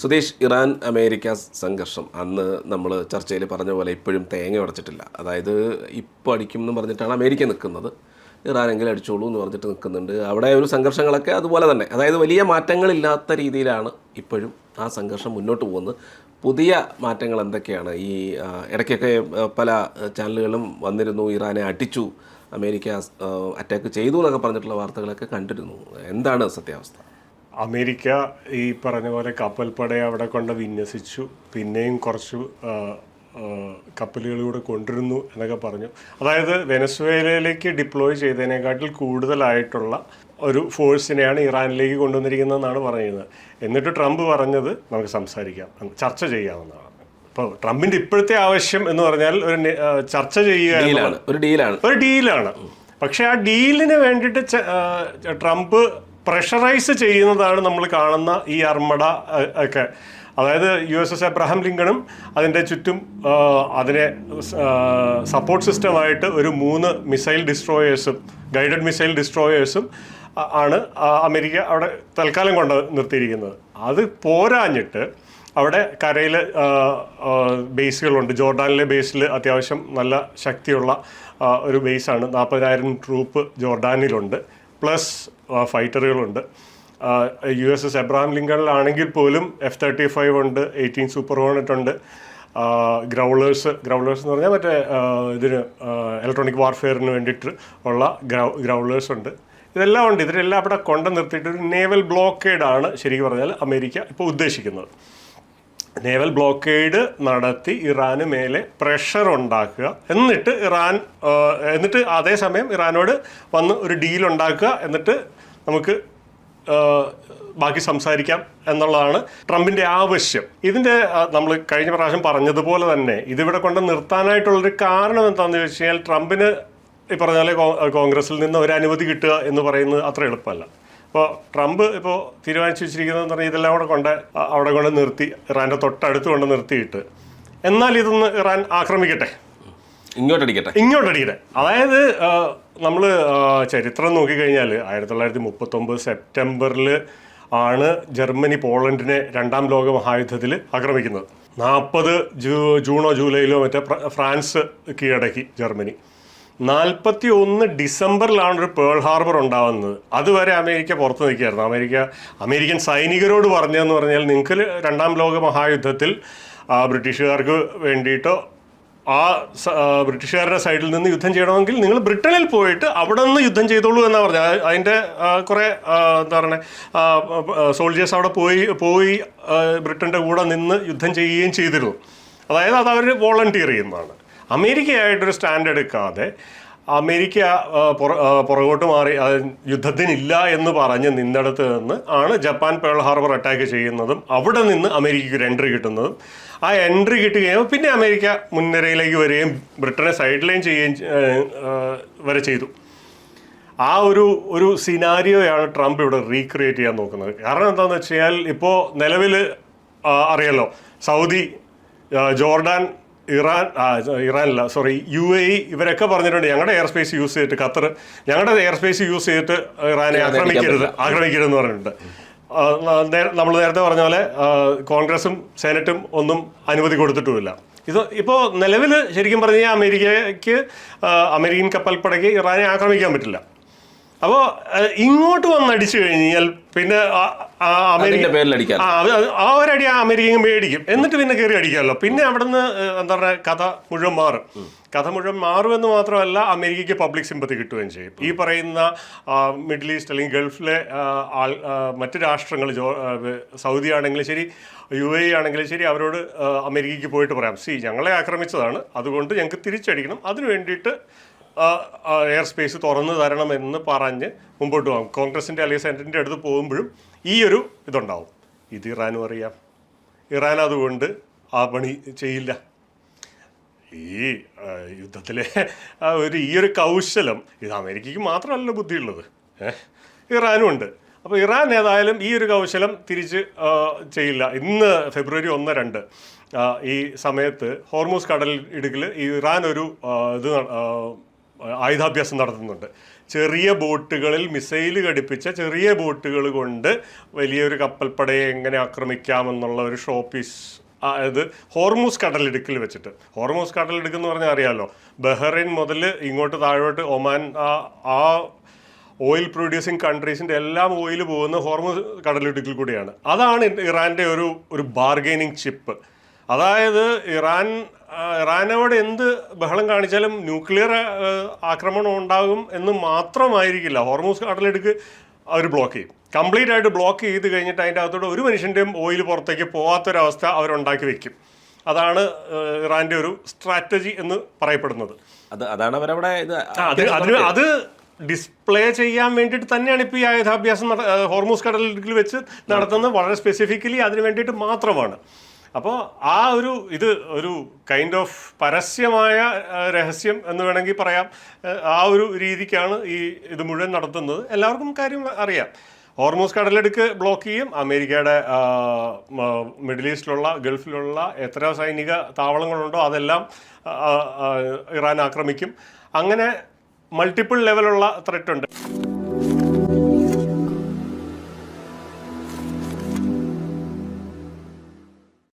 Sudheesh Iran America സംഘർഷം. അന്ന് നമ്മൾ ചർച്ചയിൽ പറഞ്ഞ പോലെ ഇപ്പോഴും തേങ്ങ ഉടച്ചിട്ടില്ല. അതായത് ഇപ്പോൾ അടിക്കും എന്ന് പറഞ്ഞിട്ടാണ് അമേരിക്ക നിൽക്കുന്നത് ഇറാനെങ്കിലും അടിച്ചോളൂ എന്ന് പറഞ്ഞിട്ട് നിൽക്കുന്നുണ്ട് അവിടെ ഒരു സംഘർഷങ്ങളൊക്കെ അതുപോലെ തന്നെ. അതായത് വലിയ മാറ്റങ്ങളില്ലാത്ത രീതിയിലാണ് ഇപ്പോഴും ആ സംഘർഷം മുന്നോട്ട് പോകുന്നത്. പുതിയ മാറ്റങ്ങൾ എന്തൊക്കെയാണ്? ഈ ഇടയ്ക്കൊക്കെ പല ചാനലുകളും വന്നിരുന്നു ഇറാനെ അടിച്ചു അമേരിക്ക അറ്റാക്ക് ചെയ്തു എന്നൊക്കെ പറഞ്ഞിട്ടുള്ള വാർത്തകളൊക്കെ കണ്ടിരുന്നു. എന്താണ് സത്യാവസ്ഥ? അമേരിക്ക ഈ പറഞ്ഞ പോലെ കപ്പൽപ്പടയെ അവിടെ കൊണ്ട് വിന്യസിച്ചു. പിന്നെയും കുറച്ച് കപ്പലുകൾ കൂടെ കൊണ്ടിരുന്നു എന്നൊക്കെ പറഞ്ഞു. അതായത് വെനസ്വേലയിലേക്ക് ഡിപ്ലോയ് ചെയ്തതിനെക്കാട്ടിൽ കൂടുതലായിട്ടുള്ള ഒരു ഫോഴ്സിനെയാണ് ഇറാനിലേക്ക് കൊണ്ടുവന്നിരിക്കുന്നതെന്നാണ് പറയുന്നത്. എന്നിട്ട് ട്രംപ് പറഞ്ഞത് നമുക്ക് സംസാരിക്കാം ചർച്ച ചെയ്യാമെന്നാണ് ഇപ്പോൾ ട്രംപിന്റെ ഇപ്പോഴത്തെ ആവശ്യം എന്ന് പറഞ്ഞാൽ ഒരു ചർച്ച ചെയ്യുക ഒരു ഡീലാണ്. ഒരു ഡീലാണ്. പക്ഷേ ആ ഡീലിന് വേണ്ടിയിട്ട് ആ, പ്രഷറൈസ് ചെയ്യുന്നതാണ് നമ്മൾ കാണുന്ന ഈ അർമ്മട ഒക്കെ. അതായത് യു എസ് എസ് എബ്രഹാം ലിങ്കണും അതിന്റെ ചുറ്റും അതിനെ സപ്പോർട്ട് സിസ്റ്റമായിട്ട് ഒരു മൂന്ന് മിസൈൽ ഡിസ്ട്രോയേഴ്സും ഗൈഡഡ് മിസൈൽ ഡിസ്ട്രോയേഴ്സും ആണ് അമേരിക്ക അവിടെ തൽക്കാലം കൊണ്ട് നിർത്തിയിരിക്കുന്നത്. അത് പോരാഞ്ഞിട്ട് അവിടെ കരയിൽ ബേസുകളുണ്ട്. ജോർഡാനിലെ ബേസിൽ അത്യാവശ്യം നല്ല ശക്തിയുള്ള ഒരു ബേസാണ്. നാൽപ്പതിനായിരം ട്രൂപ്പ് ജോർഡാനിലുണ്ട് പ്ലസ് ഫൈറ്ററുകളുണ്ട്. യു എസ് എസ് എബ്രാം ലിങ്കണിലാണെങ്കിൽ പോലും എഫ് തേർട്ടി ഫൈവ് ഉണ്ട് എയ്റ്റീൻ സൂപ്പർ ഹോണറ്റ് ഉണ്ട്. ഗ്രൗളേഴ്സ് ഗ്രൗളേഴ്സ് എന്ന് പറഞ്ഞാൽ മറ്റേ ഇതിന് ഇലക്ട്രോണിക് വാർഫെയറിന് വേണ്ടിയിട്ട് ഉള്ള ഗ്രൗ ഗ്രൗളേഴ്സ് ഉണ്ട്. ഇതെല്ലാം ഉണ്ട്. ഇതിലെല്ലാം അവിടെ കൊണ്ടു നിർത്തിയിട്ട് ഒരു നേവൽ ബ്ലോക്കേഡാണ് ശരിക്കും പറഞ്ഞാൽ അമേരിക്ക ഇപ്പോൾ ഉദ്ദേശിക്കുന്നത്. നേവൽ ബ്ലോക്കേഡ് നടത്തി ഇറാന് മേലെ പ്രഷർ ഉണ്ടാക്കുക. എന്നിട്ട് ഇറാൻ എന്നിട്ട് അതേസമയം ഇറാനോട് വന്ന് ഒരു ഡീൽ ഉണ്ടാക്കുക. എന്നിട്ട് നമുക്ക് ബാക്കി സംസാരിക്കാം എന്നുള്ളതാണ് ട്രംപിന്റെ ആവശ്യം. ഇതിന്റെ നമ്മൾ കഴിഞ്ഞ പ്രാവശ്യം പറഞ്ഞതുപോലെ തന്നെ ഇതിവിടെ കൊണ്ട് നിർത്താനായിട്ടുള്ളൊരു കാരണം എന്താണെന്ന് ചോദിച്ചു കഴിഞ്ഞാൽ ട്രംപിന് ഈ പറഞ്ഞ പോലെ കോൺഗ്രസിൽ നിന്ന് ഒരു അനുമതി കിട്ടുക എന്ന് പറയുന്നത് അത്ര എളുപ്പമല്ല. ഇപ്പോൾ ട്രംപ് ഇപ്പോൾ തീരുമാനിച്ചു വെച്ചിരിക്കുന്നതെന്ന് പറഞ്ഞാൽ ഇതെല്ലാം കൂടെ കൊണ്ട് അവിടെ കൊണ്ട് നിർത്തി ഇറാന്റെ തൊട്ടടുത്ത് കൊണ്ട് നിർത്തിയിട്ട്. എന്നാൽ ഇതൊന്ന് ഇറാൻ ആക്രമിക്കട്ടെ. ഇങ്ങോട്ടടിക്കട്ടെ. ഇങ്ങോട്ടടിക്കട്ടെ. അതായത് നമ്മൾ ചരിത്രം നോക്കിക്കഴിഞ്ഞാൽ ആയിരത്തി തൊള്ളായിരത്തി മുപ്പത്തൊമ്പത് സെപ്റ്റംബറിൽ ആണ് ജർമ്മനി പോളണ്ടിനെ രണ്ടാം ലോക മഹായുദ്ധത്തിൽ ആക്രമിക്കുന്നത്. നാൽപ്പത് ജൂ ജൂണോ ജൂലൈയിലോ മറ്റേ ഫ്ര- ഫ്രാൻസ് കീഴടക്കി ജർമ്മനി. നാൽപ്പത്തി ഒന്ന് ഡിസംബറിലാണ് ഒരു പേൾ ഹാർബർ ഉണ്ടാവുന്നത്. അതുവരെ അമേരിക്ക പുറത്ത് നിൽക്കുകയായിരുന്നു. അമേരിക്ക അമേരിക്കൻ സൈനികരോട് പറഞ്ഞതെന്ന് പറഞ്ഞാൽ നിങ്ങൾക്ക് രണ്ടാം ലോക മഹായുദ്ധത്തിൽ ബ്രിട്ടീഷുകാർക്ക് വേണ്ടിയിട്ടോ ആ ബ്രിട്ടീഷുകാരുടെ സൈഡിൽ നിന്ന് യുദ്ധം ചെയ്യണമെങ്കിൽ നിങ്ങൾ ബ്രിട്ടനിൽ പോയിട്ട് അവിടെ നിന്ന് യുദ്ധം ചെയ്തോളൂ എന്നാണ് പറഞ്ഞത്. അത് അതിന്റെ കുറേ എന്താ പറയുക സോൾജേഴ്സ് അവിടെ പോയി പോയി ബ്രിട്ടന്റെ കൂടെ നിന്ന് യുദ്ധം ചെയ്യുകയും ചെയ്തിരുന്നു. അതായത് അത് അവർ വോളണ്ടിയർ ചെയ്യുന്നതാണ്. അമേരിക്കയായിട്ടൊരു സ്റ്റാൻഡ് എടുക്കാതെ അമേരിക്ക പുറകോട്ട് മാറി യുദ്ധത്തിനില്ല എന്ന് പറഞ്ഞ് നിന്നിടത്ത് നിന്ന് ആണ് ജപ്പാൻ പേൾ ഹാർബർ അറ്റാക്ക് ചെയ്യുന്നതും അവിടെ നിന്ന് അമേരിക്കയ്ക്ക് ഒരു എൻട്രി കിട്ടുന്നതും. ആ എൻട്രി കിട്ടുകയും പിന്നെ അമേരിക്ക മുൻനിരയിലേക്ക് വരികയും ബ്രിട്ടനെ സൈഡ് ലൈൻ ചെയ്യുകയും വരെ ചെയ്തു. ആ ഒരു ഒരു സിനാരിയോയാണ് ട്രംപ് ഇവിടെ റീക്രിയേറ്റ് ചെയ്യാൻ നോക്കുന്നത്. കാരണം എന്താണെന്ന് വെച്ച് കഴിഞ്ഞാൽ ഇപ്പോൾ നിലവിൽ അറിയാലോ സൗദി ജോർഡാൻ ഇറാൻ ആ, ഇറാനല്ല സോറി യു എ ഇ ഇവരൊക്കെ പറഞ്ഞിട്ടുണ്ട് ഞങ്ങളുടെ എയർ സ്പേസ് യൂസ് ചെയ്തിട്ട് ഖത്തർ ഞങ്ങളുടെ എയർ സ്പേസ് യൂസ് ചെയ്തിട്ട് ഇറാനെ ആക്രമിക്കരുത് ആക്രമിക്കരുതെന്ന് പറഞ്ഞിട്ടുണ്ട്. നമ്മൾ നേരത്തെ പറഞ്ഞ പോലെ കോൺഗ്രസും സെനറ്റും ഒന്നും അനുമതി കൊടുത്തിട്ടുമില്ല. ഇത് ഇപ്പോൾ നിലവിൽ ശരിക്കും പറഞ്ഞാൽ അമേരിക്കയ്ക്ക് അമേരിക്കൻ കപ്പൽപ്പടയ്ക്ക് ഇറാനെ ആക്രമിക്കാൻ പറ്റില്ല. അപ്പോൾ ഇങ്ങോട്ട് വന്ന് അടിച്ചു കഴിഞ്ഞാൽ പിന്നെ അമേരിക്ക പേരിലടിക്കാം ആ ഒരടി ആ അമേരിക്ക മേടിക്കും എന്നിട്ട് പിന്നെ കയറി അടിക്കാമല്ലോ. പിന്നെ അവിടുന്ന് എന്താ പറയുക കഥ മുഴുവൻ മാറും. കഥ മുഴുവൻ മാറുമെന്ന് മാത്രമല്ല അമേരിക്കയ്ക്ക് പബ്ലിക് സിമ്പത്തി കിട്ടുകയും ചെയ്യും. ഈ പറയുന്ന മിഡിൽ ഈസ്റ്റ് അല്ലെങ്കിൽ ഗൾഫിലെ ആൾ മറ്റ് രാഷ്ട്രങ്ങൾ ജോ സൗദി ആണെങ്കിലും ശരി യു എ ആണെങ്കിലും ശരി അവരോട് അമേരിക്കയ്ക്ക് പോയിട്ട് പറയാം. സി ഞങ്ങളെ ആക്രമിച്ചതാണ്. അതുകൊണ്ട് ഞങ്ങൾക്ക് തിരിച്ചടിക്കണം. അതിനു വേണ്ടിയിട്ട് എയർ സ്പേസ് തുറന്നു തരണമെന്ന് പറഞ്ഞ് മുമ്പോട്ട് പോകാം. കോൺഗ്രസിന്റെ അല്ലെങ്കിൽ സെനറ്റിന്റെ അടുത്ത് പോകുമ്പോഴും ഈ ഒരു ഇതുണ്ടാവും. ഇത് ഇറാനും അറിയാം. ഇറാൻ അതുകൊണ്ട് ആ പണി ചെയ്യില്ല. ഈ യുദ്ധത്തിലെ ഒരു ഈ ഒരു കൗശലം ഇത് അമേരിക്കയ്ക്ക് മാത്രമല്ല ബുദ്ധിയുള്ളത്. ഇറാനും ഉണ്ട്. അപ്പോൾ ഇറാൻ ഏതായാലും ഈ ഒരു കൗശലം തിരിച്ച് ചെയ്യില്ല. ഇന്ന് ഫെബ്രുവരി ഒന്ന് രണ്ട് ഈ സമയത്ത് ഹോർമൂസ് കടൽ ഇടുക്കിൽ ഇറാൻ ഒരു ഇത് ആയുധാഭ്യാസം നടത്തുന്നുണ്ട്. ചെറിയ ബോട്ടുകളിൽ മിസൈൽ ഘടിപ്പിച്ച ചെറിയ ബോട്ടുകൾ കൊണ്ട് വലിയൊരു കപ്പൽപ്പടയെ എങ്ങനെ ആക്രമിക്കാമെന്നുള്ള ഒരു ഷോപ്പീസ് പീസ് അതായത് ഹോർമൂസ് കടലിടുക്കിൽ വെച്ചിട്ട്. ഹോർമൂസ് കടലിടുക്ക് എന്ന് പറഞ്ഞാൽ അറിയാമല്ലോ ബഹ്റൈൻ മുതൽ ഇങ്ങോട്ട് താഴോട്ട് ഒമാൻ ആ- ആ ഓയിൽ പ്രൊഡ്യൂസിങ് കൺട്രീസിന്റെ എല്ലാം ഓയിൽ പോകുന്ന ഹോർമോസ് കടലിടുക്കിൽ കൂടിയാണ്. അതാണ് ഇറാന്റെ ഒരു ഒരു ബാർഗൈനിങ് ചിപ്പ്. അതായത് ഇറാൻ ഇറാനോട് എന്ത് ബഹളം കാണിച്ചാലും ന്യൂക്ലിയർ ആക്രമണം ഉണ്ടാകും എന്ന് മാത്രമായിരിക്കില്ല. ഹോർമോസ് കടലിടുക്ക് അവർ ബ്ലോക്ക് ചെയ്യും. കംപ്ലീറ്റ് ആയിട്ട് ബ്ലോക്ക് ചെയ്ത് കഴിഞ്ഞിട്ട് അതിന്റെ അകത്തോടെ ഒരു മനുഷ്യന്റെയും ഓയിൽ പുറത്തേക്ക് പോകാത്തൊരവസ്ഥ അവരുണ്ടാക്കി വെക്കും. അതാണ് ഇറാന്റെ ഒരു സ്ട്രാറ്റജി എന്ന് പറയപ്പെടുന്നത്. അത് അതാണ് അവരവിടെ ഇത് അത് അത് അത് ഡിസ്പ്ലേ ചെയ്യാൻ വേണ്ടിയിട്ട് തന്നെയാണ് ഇപ്പോൾ ഈ ആയുധാഭ്യാസം ഹോർമൂസ് കടലിൽ വെച്ച് നടത്തുന്നത്. വളരെ സ്പെസിഫിക്കലി അതിന് വേണ്ടിയിട്ട് മാത്രമാണ്. അപ്പോൾ ആ ഒരു ഇത് ഒരു കൈൻഡ് ഓഫ് പരസ്യമായ രഹസ്യം എന്ന് വേണമെങ്കിൽ പറയാം. ആ, ഒരു രീതിക്കാണ് ഈ ഇത് മുഴുവൻ നടത്തുന്നത്. എല്ലാവർക്കും കാര്യം അറിയാം. ഹോർമൂസ് കടലെടുക്ക് ബ്ലോക്ക് ചെയ്യും. അമേരിക്കയുടെ മിഡിൽ ഈസ്റ്റിലുള്ള ഗൾഫിലുള്ള എത്ര സൈനിക താവളങ്ങളുണ്ടോ അതെല്ലാം ഇറാൻ ആക്രമിക്കും. അങ്ങനെ മൾട്ടിപ്പിൾ ലെവലുള്ള ത്രെറ്റ് ഉണ്ട്.